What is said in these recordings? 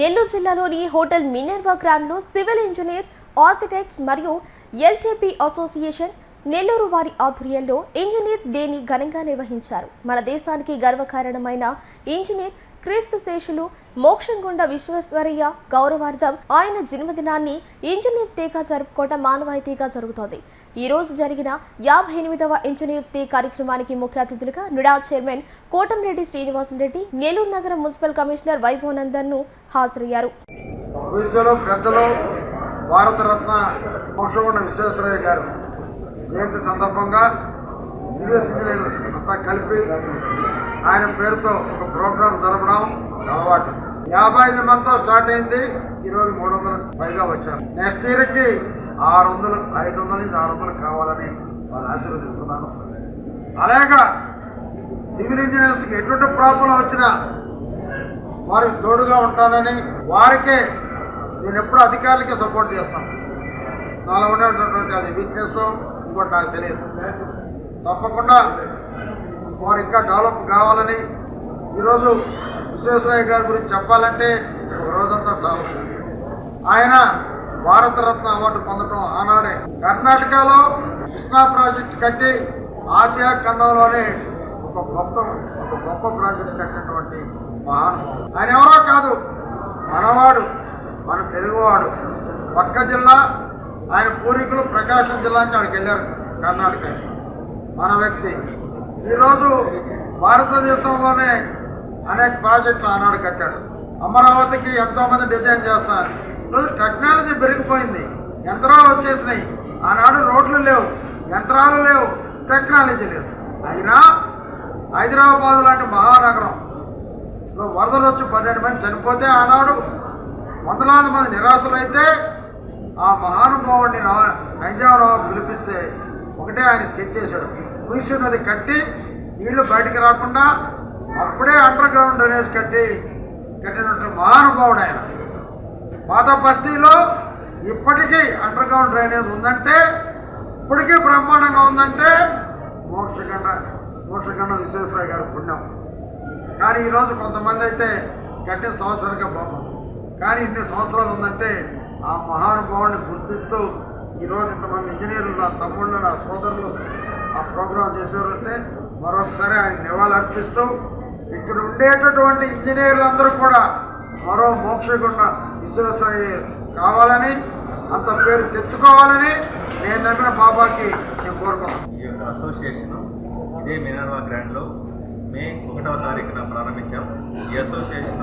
నెల్లూరు జిల్లాలోని hotel Minerva గ్రాండ్లో civil engineers architects మరియు ఎల్టీపీ అసోసియేషన్ నెల్లూరు వారి ఆధ్వర్యంలో ఇంజనీర్స్ డేని ఘనంగా నిర్వహించారు. మన దేశానికి గర్వకారణమైన ఇంజనీర్ క్రీస్తు శేషులు మోక్షంగుండ విశ్వేశ్వరయ్య గౌరవార్థం. ఆయన జన్మదినాన్ని ఇంజనీర్స్ డేగా జరుపుకోవడం మానవాయితీగా జరుగుతోంది. ఈ రోజు జరిగిన యాభై ఎనిమిదవ ఇంజనీర్స్ డే కార్యక్రమానికి ముఖ్య అతిథులుగా నుడా చైర్మన్ కోటంరెడ్డి శ్రీనివాసరెడ్డి నెల్లూరు నగర మున్సిపల్ కమిషనర్ వైభవనందన్ను హాజరయ్యారు భారతరత్న విశ్వేశ్వరయ్య గారు జయంతి సందర్భంగా సివిఎస్ అంతా కలిపి ఆయన పేరుతో ఒక ప్రోగ్రాం జరపడం అలవాటు. యాభై ఐదు మందితో స్టార్ట్ అయింది. ఈరోజు మూడు వందలకు పైగా వచ్చారు. నెక్స్ట్ ఇయర్కి ఆరు వందలు ఐదు వందల నుంచి ఆరు వందలు కావాలని వాళ్ళు ఆశీర్వదిస్తున్నాను అలాగ సివిల్ ఇంజనీర్స్కి ఎటువంటి ప్రాబ్లం వచ్చినా వారికి తోడుగా ఉంటానని వారికే నేను ఎప్పుడు అధికారులకే సపోర్ట్ చేస్తాను. నాలో ఉండేటటువంటి అది వీక్నెస్ ఇంకోటి నాకు తెలియదు. తప్పకుండా వారు ఇంకా డెవలప్ కావాలని ఈరోజు విశ్వేశ్వరయ్య గారి గురించి చెప్పాలంటే ఒక రోజంతా చాలు. ఆయన భారతరత్న అవార్డు పొందడం ఆనాడే. కర్ణాటకలో కృష్ణా ప్రాజెక్ట్ కట్టి ఆసియా ఖండంలోనే ఒక గొప్ప ఒక గొప్ప ప్రాజెక్ట్ కట్టినటువంటి మహానుభావుడు. ఆయన ఎవరో కాదు మనవాడు మన తెలుగువాడు. పక్క జిల్లా ఆయన పూర్వీకులు ప్రకాశం జిల్లా నుంచి అక్కడికి వెళ్ళారు కర్ణాటక మన వ్యక్తి. ఈరోజు భారతదేశంలోనే అనేక ప్రాజెక్టులు ఆనాడు కట్టాడు. అమరావతికి ఎంతోమంది డిజైన్ చేస్తారు ఈరోజు టెక్నాలజీ పెరిగిపోయింది. యంత్రాలు వచ్చేసినాయి. ఆనాడు రోడ్లు లేవు యంత్రాలు లేవు టెక్నాలజీ లేదు. అయినా హైదరాబాద్ లాంటి మహానగరం వరదలు వచ్చి పదిహేను మంది చనిపోతే ఆనాడు వందలాది మంది నిరాశలైతే ఆ మహానుభావుడిని నా- నైజాంరావు పిలిపిస్తే ఒకటే ఆయన స్కెచ్ చేశాడు. కుయిషు నది కట్టి నీళ్ళు బయటికి రాకుండా అప్పుడే అండర్ గ్రౌండ్ డ్రైనేజ్ కట్టి కట్టినటువంటి మహానుభావుడు ఆయన. పాత బస్తీలో ఇప్పటికీ అండర్ గ్రౌండ్ డ్రైనేజ్ ఉందంటే ఇప్పటికీ బ్రహ్మాండంగా ఉందంటే మోక్షగండ మోక్షగండ విశ్వేశ్వరయ్య గారు పుణ్యం. కానీ ఈరోజు కొంతమంది అయితే కట్టిన సంవత్సరాలుగా పోతుంది కానీ ఇన్ని సంవత్సరాలు ఉందంటే ఆ మహానుభావుని గుర్తిస్తూ ఈరోజు ఇంతమంది ఇంజనీర్లు నా తమ్ముళ్ళు నా సోదరులు ఆ ప్రోగ్రాం చేశారంటే మరొకసారి ఆయనకు నివాళులర్పిస్తూ ఇక్కడ ఉండేటటువంటి ఇంజనీర్లందరూ కూడా మరో మోక్షగుండ విశ్వేశ్వరయ్య కావాలని అంత పేరు తెచ్చుకోవాలని నేను నమ్మిన బాబాకి నేను కోరుకున్నాను ఈ యొక్క అసోసియేషన్ ఇదే మినర్వా గ్రాండ్లో మే ఒకటవ తారీఖున ప్రారంభించాం. ఈ అసోసియేషన్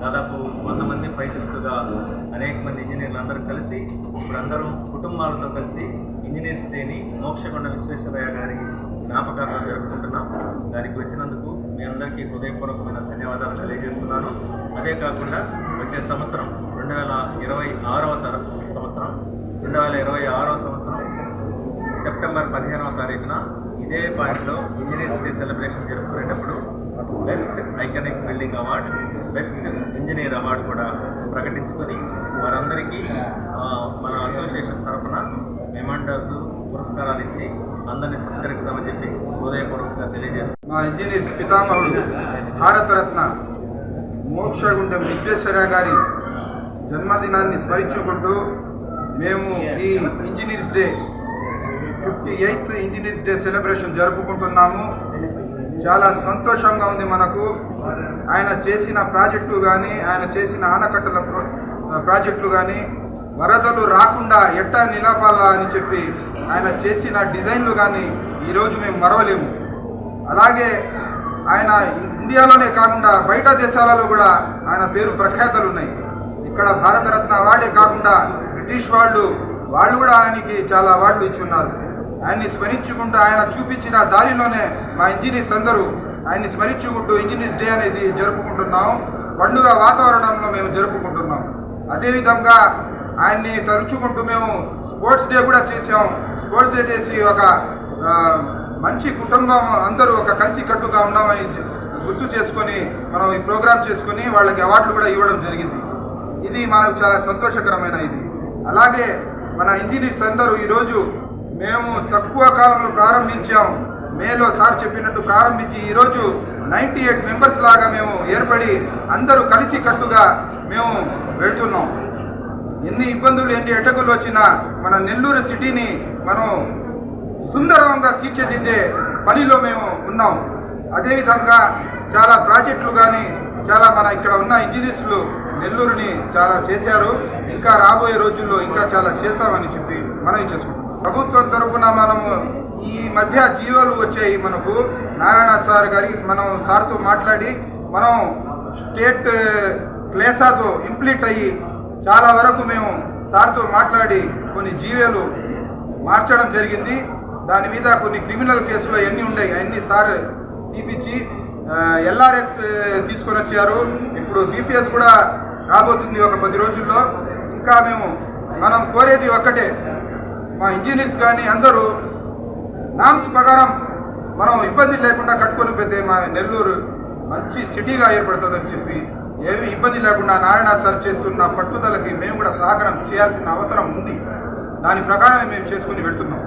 దాదాపు వంద మంది పైచులుగా అనేక మంది అందరూ కలిసి ఇప్పుడు అందరం కుటుంబాలతో కలిసి ఇంజనీర్స్ డేని మోక్షకొండ విశ్వేశ్వరయ్య గారి జ్ఞాపకార్థం జరుపుకుంటున్నాం. దానికి వచ్చినందుకు మీ అందరికీ హృదయపూర్వకమైన ధన్యవాదాలు తెలియజేస్తున్నాను. అదే కాకుండా వచ్చే సంవత్సరం రెండు వేల ఇరవై ఆరవ తర సంవత్సరం రెండు వేల ఇరవై ఆరవ సంవత్సరం సెప్టెంబర్ పదిహేనవ తారీఖున ఇదే పాయింట్లో engineers day celebration జరుపుకునేటప్పుడు best iconic building award best engineer award కూడా ప్రకటించుకొని వారందరికీ మన అసోసియేషన్ తరఫున మెమాండర్స్ పురస్కారాలు ఇచ్చి అందరినీ సత్కరిస్తామని చెప్పి హృదయపూర్వకంగా తెలియజేస్తాం మా ఇంజనీర్స్ పితామహుడు భారతరత్న మోక్షగుండం విశ్వేశ్వరయ్య గారి జన్మదినాన్ని స్మరించుకుంటూ మేము ఈ engineers day fifty eighth engineers day celebration జరుపుకుంటున్నాము. చాలా సంతోషంగా ఉంది మనకు. ఆయన చేసిన ప్రాజెక్టులు కానీ ఆయన చేసిన ఆనకట్టల ప్రాజెక్టులు కానీ వరదలు రాకుండా ఎట్టా నిలపాలా అని చెప్పి ఆయన చేసిన డిజైన్లు కానీ ఈరోజు మేము మరవలేము. అలాగే ఆయన ఇండియాలోనే కాకుండా బయట దేశాలలో కూడా ఆయన పేరు ప్రఖ్యాతలు ఉన్నాయి. ఇక్కడ భారతరత్న అవార్డే కాకుండా బ్రిటిష్ వాళ్ళు వాళ్ళు కూడా ఆయనకి చాలా అవార్డులు ఇచ్చున్నారు ఆయన్ని స్మరించుకుంటూ ఆయన చూపించిన దారిలోనే మా ఇంజనీర్స్ అందరూ ఆయన్ని స్మరించుకుంటూ ఇంజనీర్స్ డే అనేది జరుపుకుంటున్నాం పండుగ వాతావరణంలో మేము జరుపుకుంటున్నాం అదేవిధంగా ఆయన్ని తలుచుకుంటూ మేము స్పోర్ట్స్ డే కూడా చేసాం స్పోర్ట్స్ డే చేసి ఒక మంచి కుటుంబం అందరూ ఒక కలిసి కట్టుగా ఉన్నామని గుర్తు చేసుకొని మనం ఈ ప్రోగ్రాం చేసుకొని వాళ్ళకి అవార్డులు కూడా ఇవ్వడం జరిగింది. ఇది మనకు చాలా సంతోషకరమైన ఇది. అలాగే మన ఇంజనీర్స్ అందరూ ఈరోజు మేము తక్కువ కాలంలో ప్రారంభించాం మేలో సార్ చెప్పినట్టు ప్రారంభించి ఈరోజు నైంటీ ఎయిట్ మెంబర్స్ లాగా మేము ఏర్పడి అందరూ కలిసి కట్టుగా మేము వెళ్తున్నాం. ఎన్ని ఇబ్బందులు ఎన్ని ఎటకులు వచ్చినా మన నెల్లూరు సిటీని మనం సుందరంగా తీర్చిదిద్దే పనిలో మేము ఉన్నాం. అదేవిధంగా చాలా ప్రాజెక్టులు కానీ చాలా మన ఇక్కడ ఉన్న ఇంజనీర్స్లు నెల్లూరుని చాలా చేశారు. ఇంకా రాబోయే రోజుల్లో ఇంకా చాలా చేస్తామని చెప్పి మనం చేసుకుంటాం ప్రభుత్వం తరఫున మనము ఈ మధ్య జీవోలు వచ్చాయి మనకు. నారాయణ సార్ గారి మనం సార్తో మాట్లాడి మనం స్టేట్ ప్లేసాతో ఇంప్లీట్ అయ్యి చాలా వరకు మేము సార్తో మాట్లాడి కొన్ని జీవోలు మార్చడం జరిగింది. దాని మీద కొన్ని క్రిమినల్ కేసులు అవన్నీ ఉన్నాయి అవన్నీ సార్ తీపిచ్చి ఎల్ఆర్ఎస్ తీసుకొని వచ్చారు. ఇప్పుడు బీపీఎస్ కూడా రాబోతుంది ఒక పది రోజుల్లో. ఇంకా మేము మనం కోరేది ఒక్కటే. మా ఇంజనీర్స్ కానీ అందరూ నామ్స్ ప్రకారం మనం ఇబ్బంది లేకుండా కట్టుకొని పోతే మా నెల్లూరు మంచి సిటీగా ఏర్పడుతుందని చెప్పి ఏమి ఇబ్బంది లేకుండా నారాయణ సార్ చేస్తున్న పట్టుదలకి మేము కూడా సహకారం చేయాల్సిన అవసరం ఉంది. దాని ప్రకారమే మేము చేసుకుని వెళ్తున్నాం.